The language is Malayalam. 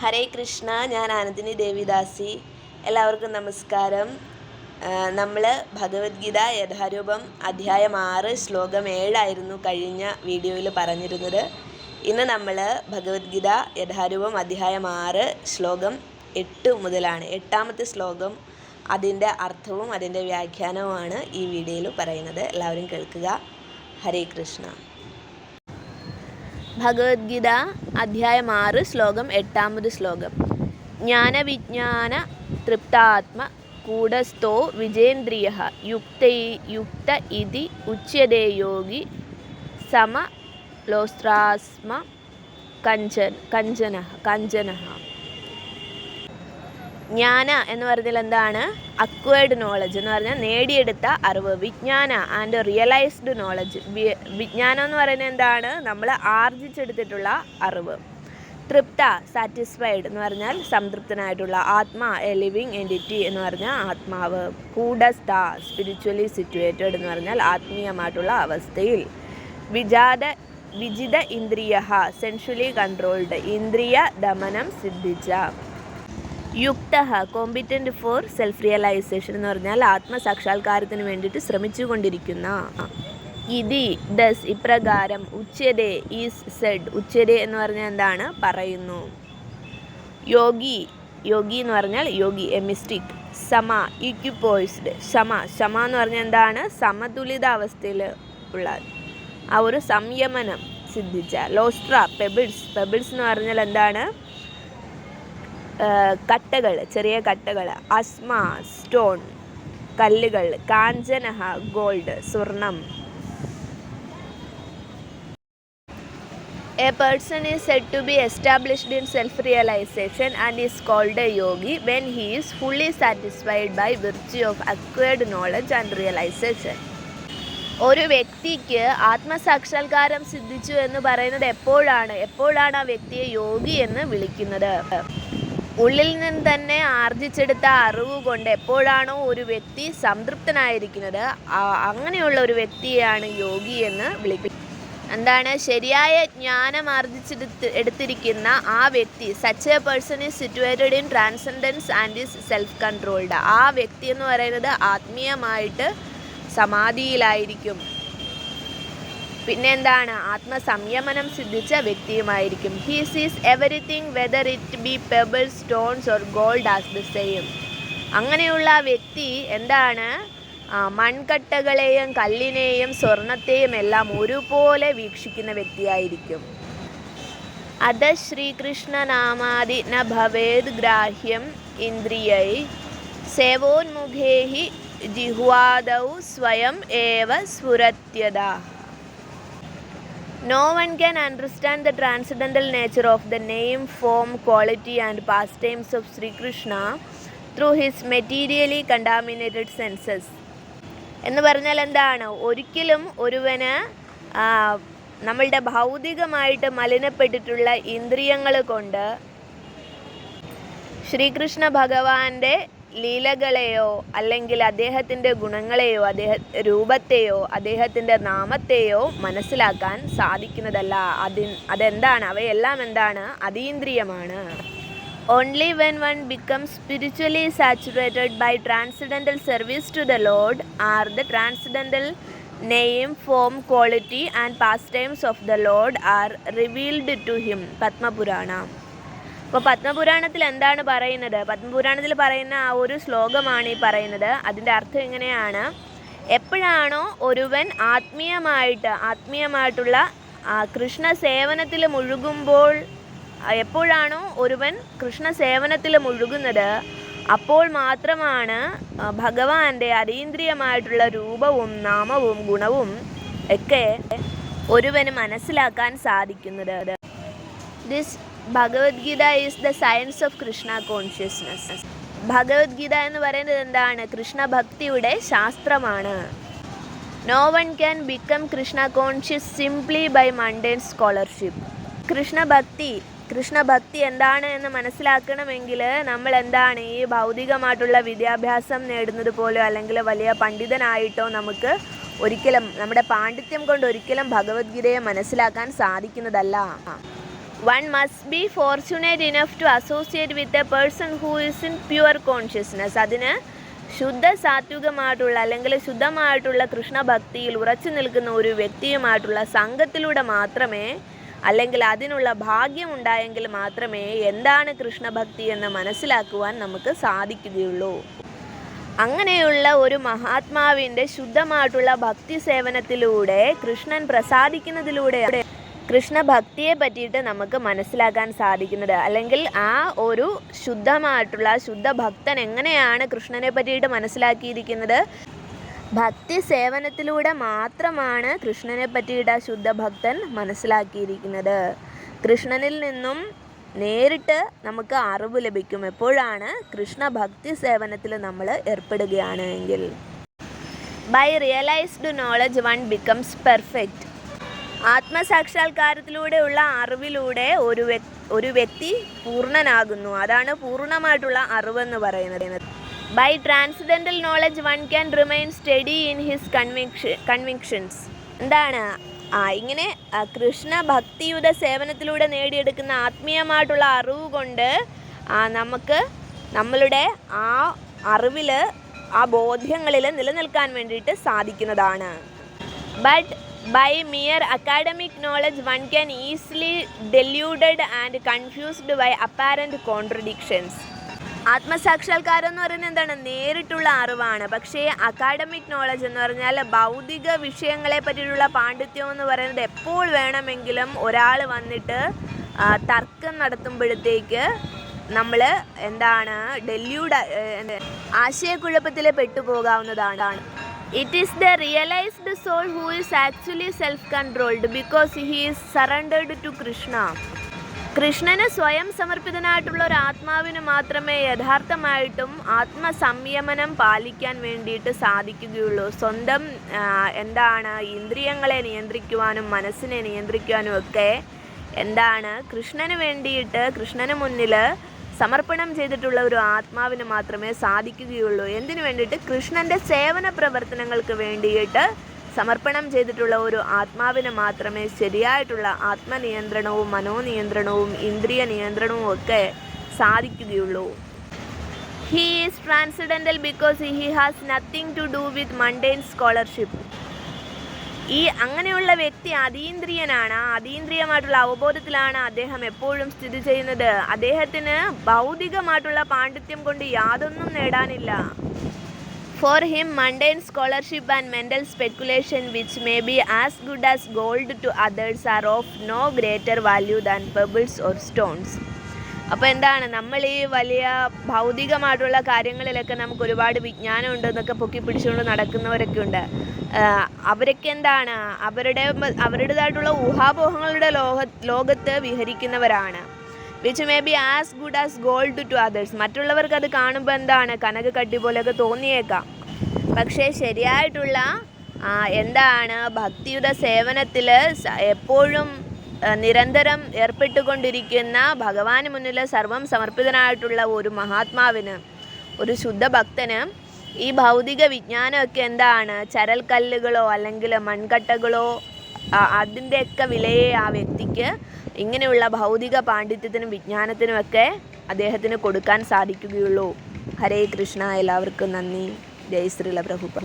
ഹരേ കൃഷ്ണ ഞാൻ ആനന്ദിനി ദേവിദാസി. എല്ലാവർക്കും നമസ്കാരം. നമ്മൾ ഭഗവത്ഗീത യഥാരൂപം അധ്യായം ആറ് ശ്ലോകം ഏഴായിരുന്നു കഴിഞ്ഞ വീഡിയോയിൽ പറഞ്ഞിരുന്നത്. ഇന്ന് നമ്മൾ ഭഗവത്ഗീത യഥാരൂപം അധ്യായം ആറ് ശ്ലോകം എട്ട് മുതലാണ്. എട്ടാമത്തെ ശ്ലോകം അതിന്റെ അർത്ഥവും അതിന്റെ വ്യാഖ്യാനവുമാണ് ഈ വീഡിയോയിൽ പറയുന്നത്. എല്ലാവരും കേൾക്കുക. ഹരേ കൃഷ്ണ. ഭഗവത്ഗീത അധ്യായം ആറ് ശ്ലോകം എട്ടാമത് ശ്ലോകം. ജ്ഞാനവിജ്ഞാന തൃപ്താത്മ കൂടസ്ഥോ വിജേന്ദ്രിയ യുക്ത യുക്ത ഇതി ഉച്യതേ യോഗി സമ ലോസ്ത്രാസ്മ കഞ്ചൻ കഞ്ചന കഞ്ചന. ജ്ഞാന എന്ന് പറഞ്ഞാൽ എന്താണ്? അക്വേർഡ് നോളജ് എന്ന് പറഞ്ഞാൽ നേടിയെടുത്ത അറിവ് വിജ്ഞാന ആൻഡ് റിയലൈസ്ഡ് നോളജ് വിജ്ഞാനം എന്ന് പറയുന്നത് എന്താണ്? നമ്മൾ ആർജിച്ചെടുത്തിട്ടുള്ള അറിവ്. തൃപ്ത സാറ്റിസ്ഫൈഡ് എന്ന് പറഞ്ഞാൽ സംതൃപ്തനായിട്ടുള്ള ആത്മാ എ ലിവിങ് എന്റിറ്റി എന്ന് പറഞ്ഞാൽ ആത്മാവ്. കൂടസ്ഥ സ്പിരിച്വലി സിറ്റുവേറ്റഡ് എന്ന് പറഞ്ഞാൽ ആത്മീയമായിട്ടുള്ള അവസ്ഥയിൽ. വിജാത വിജിത ഇന്ദ്രിയ സെൻഷ്വലി കൺട്രോൾഡ് ഇന്ദ്രിയ ദമനം സിദ്ധിച്ച. യുക്ത കോമ്പിറ്റന്റ് ഫോർ സെൽഫ് റിയലൈസേഷൻ എന്ന് പറഞ്ഞാൽ ആത്മസാക്ഷാത്കാരത്തിന് വേണ്ടിയിട്ട് ശ്രമിച്ചുകൊണ്ടിരിക്കുന്ന. ഇതി ദസ് ഇപ്രകാരം ഉച്ചരെ ഈസ് സെഡ്. ഉച്ചരെ എന്ന് പറഞ്ഞാൽ എന്താണ്? പറയുന്നു. യോഗി യോഗി എന്ന് പറഞ്ഞാൽ യോഗി എ മിസ്റ്റിക്. സമ ഇക്യുപോയ്സ്ഡ് ശമ ശമ എന്ന് പറഞ്ഞാൽ എന്താണ്? സമതുലിതാവസ്ഥയിൽ ഉള്ള ആ ഒരു സംയമനം സിദ്ധിച്ച. ലോസ്ട്ര പെബിൾസ് പെബിൾസ് എന്ന് പറഞ്ഞാൽ എന്താണ്? കട്ടകൾ ചെറിയ കട്ടകൾ അസ്മ സ്റ്റോൺ കല്ലുകൾ കാഞ്ചനഹ ഗോൾഡ് സ്വർണം a person is said to be established in self realization and is called a yogi when he is fully satisfied by virtue of acquired knowledge and realization. ഒരു വ്യക്തിക്ക് ആത്മസാക്ഷാത്കാരം സിദ്ധിച്ചു എന്ന് പറയുന്നത് എപ്പോഴാണ് എപ്പോഴാണ് ആ വ്യക്തിയെ യോഗി എന്ന് വിളിക്കുന്നത് ഉള്ളിൽ നിന്ന് തന്നെ ആർജിച്ചെടുത്ത അറിവ് കൊണ്ട് എപ്പോഴാണോ ഒരു വ്യക്തി സംതൃപ്തനായിരിക്കുന്നത് അങ്ങനെയുള്ള ഒരു വ്യക്തിയാണ് യോഗി എന്ന് വിളിക്കുന്നത് എന്താണ്? ശരിയായ ജ്ഞാനം ആർജിച്ചെടുത്ത് എടുത്തിരിക്കുന്ന ആ വ്യക്തി such a person is situated in transcendence and is self controlled ആ വ്യക്തി എന്ന് പറയുന്നത് ആത്മീയമായിട്ട് സമാധിയിലായിരിക്കും. പിന്നെ എന്താണ് ആത്മസംയമനം സിദ്ധിച്ച വ്യക്തിയുമായിരിക്കും. He sees everything whether it be pebble stones or gold as the same അങ്ങനെയുള്ള വ്യക്തി എന്താണ്? മൺകട്ടകളെയും കല്ലിനെയും സ്വർണത്തെയും എല്ലാം ഒരുപോലെ വീക്ഷിക്കുന്ന വ്യക്തിയായിരിക്കും. അത ശ്രീകൃഷ്ണനാമാതി ന ഭവേദ് ഗ്രാഹ്യം ഇന്ദ്രിയൈ സേവോന്മുഖേ ജിഹ്വാദൗ സ്വയം ഏവ സ്ഫുരത്യത. No one can understand the transcendental nature of the name, form, quality, and pastimes of Sri Krishna through his materially contaminated senses. എന്ന് പറഞ്ഞാൽ എന്താണ് ഒരിക്കലും ഒരുവന് നമ്മളുടെ ഭൗതികമായിട്ട് മലിനപ്പെട്ടിട്ടുള്ള ഇന്ദ്രിയങ്ങൾ കൊണ്ട് ശ്രീകൃഷ്ണ ഭഗവാന്റെ ലീലകളെയോ അല്ലെങ്കിൽ അദ്ദേഹത്തിന്റെ ഗുണങ്ങളെയോ അദ്ദേഹ രൂപത്തെയോ അദ്ദേഹത്തിന്റെ നാമത്തെയോ മനസ്സിലാക്കാൻ സാധിക്കുന്നതല്ല. അതി അതെന്താണ്? അവയെല്ലാം എന്താണ്? അതീന്ദ്രിയമാണ്. Only when one become spiritually saturated by transcendental service to the Lord are the transcendental name form quality and pastimes of the Lord are revealed to him Padma Purana. അപ്പോൾ പത്മപുരാണത്തിൽ എന്താണ് പറയുന്നത്? പത്മപുരാണത്തിൽ പറയുന്ന ആ ഒരു ശ്ലോകമാണ് ഈ പറയുന്നത്. അതിന്റെ അർത്ഥം ഇങ്ങനെയാണ്. എപ്പോഴാണോ ഒരുവൻ ആത്മീയമായിട്ട് ആത്മീയമായിട്ടുള്ള കൃഷ്ണ സേവനത്തിൽ മുഴുകുമ്പോൾ എപ്പോഴാണോ ഒരുവൻ കൃഷ്ണ സേവനത്തിൽ മുഴുകുന്നത് അപ്പോൾ മാത്രമാണ് ഭഗവാന്റെ അതീന്ദ്രിയമായിട്ടുള്ള രൂപവും നാമവും ഗുണവും ഒക്കെ ഒരുവന് മനസ്സിലാക്കാൻ സാധിക്കുന്നത്. This Bhagavad Gita is the science of Krishna consciousness Bhagavad Gita എന്ന് പറയുന്നത് എന്താണ്? കൃഷ്ണ ഭക്തിയുടെ ശാസ്ത്രമാണ്. No one can become Krishna conscious simply by mundane scholarship Krishna കൃഷ്ണഭക്തി കൃഷ്ണഭക്തി എന്താണ് എന്ന് മനസ്സിലാക്കണമെങ്കിൽ നമ്മൾ എന്താണ് ഈ ഭൗതികമായിട്ടുള്ള വിദ്യാഭ്യാസം നേടുന്നത് പോലെയോ അല്ലെങ്കിൽ വലിയ പണ്ഡിതനായിട്ടോ നമുക്ക് ഒരിക്കലും നമ്മുടെ പാണ്ഡിത്യം കൊണ്ട് ഒരിക്കലും ഭഗവത്ഗീതയെ മനസ്സിലാക്കാൻ സാധിക്കുന്നതല്ല. One must be fortunate enough to associate with a person who is in pure consciousness അതിന് ശുദ്ധ സാത്വികമായിട്ടുള്ള അല്ലെങ്കിൽ ശുദ്ധമായിട്ടുള്ള കൃഷ്ണഭക്തിയിൽ ഉറച്ചു നിൽക്കുന്ന ഒരു വ്യക്തിയുമായിട്ടുള്ള സംഘത്തിലൂടെ മാത്രമേ അല്ലെങ്കിൽ അതിനുള്ള ഭാഗ്യം ഉണ്ടായെങ്കിൽ മാത്രമേ എന്താണ് കൃഷ്ണഭക്തി എന്ന് മനസ്സിലാക്കുവാൻ നമുക്ക് സാധിക്കുകയുള്ളൂ. അങ്ങനെയുള്ള ഒരു മഹാത്മാവിന്റെ ശുദ്ധമായിട്ടുള്ള ഭക്തി സേവനത്തിലൂടെ കൃഷ്ണൻ പ്രസാദിക്കുന്നതിലൂടെ കൃഷ്ണഭക്തിയെ പറ്റിയിട്ട് നമുക്ക് മനസ്സിലാക്കാൻ സാധിക്കുന്നത്. അല്ലെങ്കിൽ ആ ഒരു ശുദ്ധമായിട്ടുള്ള ശുദ്ധ ഭക്തൻ എങ്ങനെയാണ് കൃഷ്ണനെ പറ്റിയിട്ട് മനസ്സിലാക്കിയിരിക്കുന്നത്? ഭക്തി സേവനത്തിലൂടെ മാത്രമാണ് കൃഷ്ണനെ പറ്റിയിട്ട് ആ ശുദ്ധ ഭക്തൻ മനസ്സിലാക്കിയിരിക്കുന്നത്. കൃഷ്ണനിൽ നിന്നും നേരിട്ട് നമുക്ക് അറിവ് ലഭിക്കും. എപ്പോഴാണ് കൃഷ്ണ ഭക്തി സേവനത്തിൽ നമ്മൾ ഏർപ്പെടുകയാണ് എങ്കിൽ. By realised knowledge one becomes perfect ആത്മസാക്ഷാത്കാരത്തിലൂടെയുള്ള അറിവിലൂടെ ഒരു ഒരു വ്യക്തി പൂർണനാകുന്നു. അതാണ് പൂർണമായിട്ടുള്ള അറിവെന്ന് പറയുന്നത്. By transcendental knowledge one can remain steady in his conviction convictions എന്താണ്? ആ ഇങ്ങനെ കൃഷ്ണ ഭക്തിയുടെ സേവനത്തിലൂടെ നേടിയെടുക്കുന്ന ആത്മീയമായിട്ടുള്ള അറിവ് കൊണ്ട് നമുക്ക് നമ്മളുടെ ആ അറിവിൽ ആ ബോധ്യങ്ങളിൽ നിലനിൽക്കാൻ വേണ്ടിയിട്ട് സാധിക്കുന്നതാണ്. But by mere academic knowledge one can easily deluded and confused by apparent contradictions ആത്മസാക്ഷാത്കാരം എന്ന് പറയുന്നത് എന്താണ്? നേരിട്ടുള്ള അറിവാണ്. പക്ഷേ അക്കാഡമിക് നോളജ് എന്ന് പറഞ്ഞാൽ ഭൗതിക വിഷയങ്ങളെ പറ്റിയിട്ടുള്ള പാണ്ഡിത്യം എന്ന് പറയുന്നത് എപ്പോൾ വേണമെങ്കിലും ഒരാൾ വന്നിട്ട് തർക്കം നടത്തുമ്പോഴത്തേക്ക് നമ്മൾ എന്താണ് ഡെല്യൂഡ് ആശയക്കുഴപ്പത്തിൽ പെട്ടുപോകാവുന്നതാണ്. It is the realised soul who is actually self controlled because he is surrendered to Krishna കൃഷ്ണന് സ്വയം സമർപ്പിതനായിട്ടുള്ള ഒരു ആത്മാവിന് മാത്രമേ യഥാർത്ഥമായിട്ടും ആത്മസംയമനം പാലിക്കാൻ വേണ്ടിയിട്ട് സാധിക്കുകയുള്ളൂ. സ്വന്തം എന്താണ് ഇന്ദ്രിയങ്ങളെ നിയന്ത്രിക്കുവാനും മനസ്സിനെ നിയന്ത്രിക്കുവാനും ഒക്കെ എന്താണ് കൃഷ്ണന് വേണ്ടിയിട്ട് കൃഷ്ണന് മുന്നിൽ സമർപ്പണം ചെയ്തിട്ടുള്ള ഒരു ആത്മാവിന് മാത്രമേ സാധിക്കുകയുള്ളൂ. എന്തിനു വേണ്ടിയിട്ട്? കൃഷ്ണന്റെ സേവന പ്രവർത്തനങ്ങൾക്ക് വേണ്ടിയിട്ട് സമർപ്പണം ചെയ്തിട്ടുള്ള ഒരു ആത്മാവിന് മാത്രമേ ശരിയായിട്ടുള്ള ആത്മനിയന്ത്രണവും മനോനിയന്ത്രണവും ഇന്ദ്രിയ നിയന്ത്രണവും ഒക്കെ സാധിക്കുകയുള്ളൂ. He is transcendental because he has nothing to do with mundane scholarship ഈ അങ്ങനെയുള്ള വ്യക്തി അതീന്ദ്രിയനാണ്. ആ അതീന്ദ്രിയമായിട്ടുള്ള അവബോധത്തിലാണ് അദ്ദേഹം എപ്പോഴും സ്ഥിതി ചെയ്യുന്നത്. അദ്ദേഹത്തിന് ഭൗതികമായിട്ടുള്ള പാണ്ഡിത്യം കൊണ്ട് യാതൊന്നും നേടാനില്ല. For him mundane scholarship and mental speculation which may be as good as gold to others are of no greater value than pebbles or stones അപ്പോൾ എന്താണ്? നമ്മൾ ഈ വലിയ ഭൗതികമായിട്ടുള്ള കാര്യങ്ങളിലൊക്കെ നമുക്ക് ഒരുപാട് വിജ്ഞാനം ഉണ്ടെന്നൊക്കെ പൊക്കി പിടിച്ചുകൊണ്ട് നടക്കുന്നവരൊക്കെ ഉണ്ട്. അവരൊക്കെ എന്താണ്? അവരുടെ അവരുടേതായിട്ടുള്ള ഊഹാപോഹങ്ങളുടെ ലോക ലോകത്ത് വിഹരിക്കുന്നവരാണ്. Which may be as good as gold to others മറ്റുള്ളവർക്ക് അത് കാണുമ്പോൾ എന്താണ്? കനക കട്ടി പോലെയൊക്കെ തോന്നിയേക്കാം. പക്ഷേ ശരിയായിട്ടുള്ള എന്താണ്? ഭക്തിയുടെ സേവനത്തിൽ എപ്പോഴും നിരന്തരം ഏർപ്പെട്ടുകൊണ്ടിരിക്കുന്ന ഭഗവാന് മുന്നിൽ സർവം സമർപ്പിതനായിട്ടുള്ള ഒരു മഹാത്മാവിന് ഒരു ശുദ്ധ ഭക്തന് ഈ ഭൗതിക വിജ്ഞാനമൊക്കെ എന്താണ്? ചരൽക്കല്ലുകളോ അല്ലെങ്കിൽ മൺകട്ടകളോ അതിന്റെയൊക്കെ വിലയെ ആ വ്യക്തിക്ക് ഇങ്ങനെയുള്ള ഭൗതിക പാണ്ഡിത്യത്തിനും വിജ്ഞാനത്തിനുമൊക്കെ അദ്ദേഹത്തിന് കൊടുക്കാൻ സാധിക്കുകയുള്ളൂ. ഹരേ കൃഷ്ണ. എല്ലാവർക്കും നന്ദി. ജയ് ശ്രീല പ്രഭുപ